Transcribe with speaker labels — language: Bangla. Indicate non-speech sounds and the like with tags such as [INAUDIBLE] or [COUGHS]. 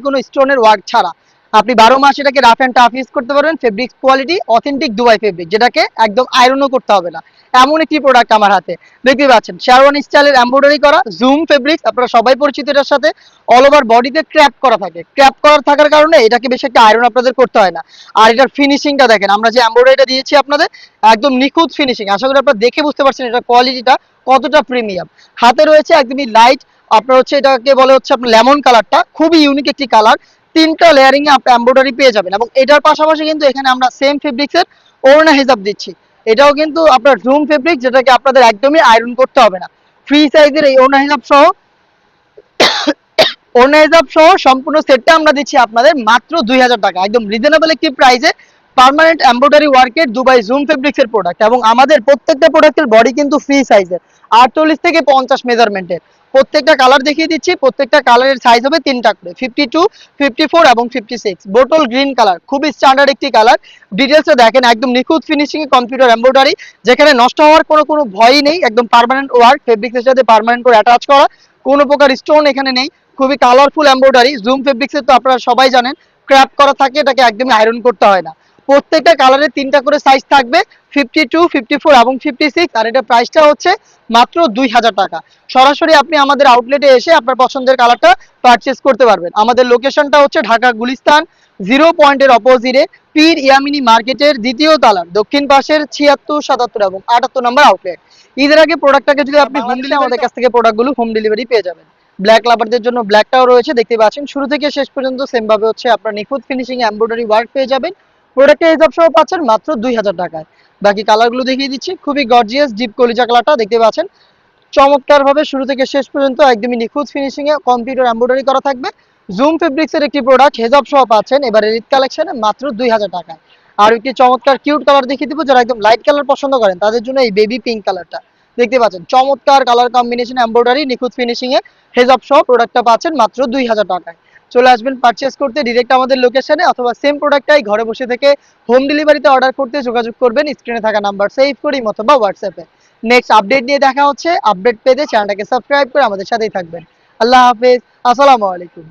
Speaker 1: কোনো স্টোনের ওয়ার্ক ছাড়া আপনি বারো মাস এটাকে রাফ অ্যান্ড টাফ ইউজ করতে পারবেন fabric quality authentic Dubai fabric যেটাকে একদম আয়রনও করতে হবে না। এমন একটি প্রোডাক্ট আমার হাতে। দেখতে পাচ্ছেন শেরওয়ানি স্টাইলের এমব্রয়ডারি করা জুম ফেব্রিক্স আপনারা সবাই পরিচিত এটার সাথে। অল ওভার বডিতে ক্র্যাপ করা থাকে। ক্র্যাপ করার থাকার কারণে এটাকে বেশি একটা আয়রন আপনাদের করতে হয় না। আর এটার ফিনিশিংটা দেখেন, আমরা যে এমব্রয়ডারিটা দিয়েছি আপনাদের, একদম নিখুঁত ফিনিশিং আশা করি আপনারা দেখে বুঝতে পারছেন এটার কোয়ালিটিটা কতটা প্রিমিয়াম হাতে রয়েছে একদমই লাইট আপনার হচ্ছে এটাকে বলে হচ্ছে আপনার লেমন কালারটা খুবই ইউনিক একটি কালার তিনটা লেয়ারিং এ আপনি এমব্রয়ডারি পেয়ে যাবেন এবং এটার পাশাপাশি কিন্তু এখানে আমরা সেম ফেব্রিক্সের ওড়না হিসাব দিচ্ছি। এটাও কিন্তু আপনার জুম ফেব্রিক যেটাকে আপনাদের একদমই আয়রন করতে হবে না। ফ্রি সাইজের এই ওড়না হিসাব সহ, [COUGHS] ওড়না হিসাব সহ সম্পূর্ণ সেটটা আমরা দিচ্ছি আপনাদের মাত্র দুই হাজার টাকা। একদম রিজনেবল একটি প্রাইসে পার্মানেন্ট এমব্রয়ডারি ওয়ার্কের দুবাই জুম ফেব্রিক্স এর প্রোডাক্ট এবং আমাদের প্রত্যেকটা প্রোডাক্টের বডি কিন্তু ফ্রি সাইজের আটচল্লিশ থেকে পঞ্চাশ মেজারমেন্টের প্রত্যেকটা কালার দেখিয়ে দিচ্ছি, প্রত্যেকটা কালারের সাইজ হবে তিনটা করে ফিফটি টু ফিফটি ফোর এবং fifty six bottle green colour খুবই স্ট্যান্ডার্ড একটি কালার ডিটেলসে দেখেন, একদম নিখুঁত ফিনিশিং কম্পিউটার এমব্রয়ডারি যেখানে নষ্ট হওয়ার কোনো কোনো ভয়ই নেই, একদম পার্মানেন্ট ওয়ার্ক ফেব্রিক্সের সাথে পার্মানেন্ট করে অ্যাটাচ করা। কোনো প্রকার স্টোন এখানে নেই, খুবই কালারফুল এমব্রয়ডারি জুম ফেব্রিক্সের তো আপনারা সবাই জানেন ক্র্যাপ করা থাকে, এটাকে একদমই আয়রন করতে হয় না। প্রত্যেকটা কালারের তিনটা করে সাইজ থাকবে ফিফটি টু ফিফটি ফোর এবং ফিফটি সিক্স আর এটা প্রাইসটা হচ্ছে মাত্র দুই হাজার টাকা। সরাসরি আপনি আমাদের আউটলেটে এসে আপনার পছন্দের কালারটা পারচেস করতে পারবেন। আমাদের লোকেশনটা হচ্ছে ঢাকা গুলিস্তান জিরো পয়েন্টের অপোজিটে পীর ইয়ামিনী মার্কেটের দ্বিতীয় তালার, দক্ষিণ পাশের ছিয়াত্তর, সাতাত্তর এবং আটাত্তর নম্বর আউটলেট ঈদের আগে প্রোডাক্টটাকে যদি আপনি হোম ডেলিভারি আমাদের কাছ থেকে প্রোডাক্টগুলো হোম ডেলিভারি পেয়ে যাবেন। ব্ল্যাক লাভারদের জন্য ব্ল্যাকটাও রয়েছে, দেখতে পাচ্ছেন। শুরু থেকে শেষ পর্যন্ত সেম ভাবে হচ্ছে আপনার নিখুঁত ফিনিশিং এমব্রয়ডারি ওয়ার্ক পেয়ে যাবেন। প্রোডাক্টের হিসাব সহ পাচ্ছেন মাত্র দুই হাজার টাকায়। বাকি কালারগুলো দেখিয়ে দিচ্ছি। খুবই গর্জিয়াস ডিপ কলিজা কালারটা দেখতে পাচ্ছেন। চমৎকার ভাবে শুরু থেকে শেষ পর্যন্ত একদমই নিখুঁত ফিনিশিং এ কম্পিউটার এমব্রয়ডারি করা থাকবে। জুম ফেব্রিক্স এর একটি প্রোডাক্ট হেজাব সহ পাচ্ছেন। এবারে রিড কালেকশনে মাত্র দুই হাজার টাকায়। আর একটি চমৎকার কিউট কালার দেখিয়ে দিব যারা একদম লাইট কালার পছন্দ করেন, তাদের জন্য এই বেবি পিঙ্ক কালারটা দেখতে পাচ্ছেন, চমৎকার কালার কম্বিনেশন এমব্রয়ডারি নিখুঁত ফিনিশিং এ হেজাব সহ প্রোডাক্টটা পাচ্ছেন মাত্র দুই হাজার টাকায়। চলে আসবেন পারচেস করতে ডিরেক্ট আমাদের লোকেশনে অথবা সেম প্রোডাক্টটাই ঘরে বসে থেকে হোম ডেলিভারিতে অর্ডার করতে যোগাযোগ করবেন। স্ক্রিনে থাকা নাম্বার সেভ করি অথবা হোয়াটসঅ্যাপে নেক্সট আপডেট নিয়ে দেখা হচ্ছে। আপডেট পেতে চ্যানেলটাকে সাবস্ক্রাইব করে আমাদের সাথেই থাকবেন। আল্লাহ হাফেজ। আসসালামু আলাইকুম।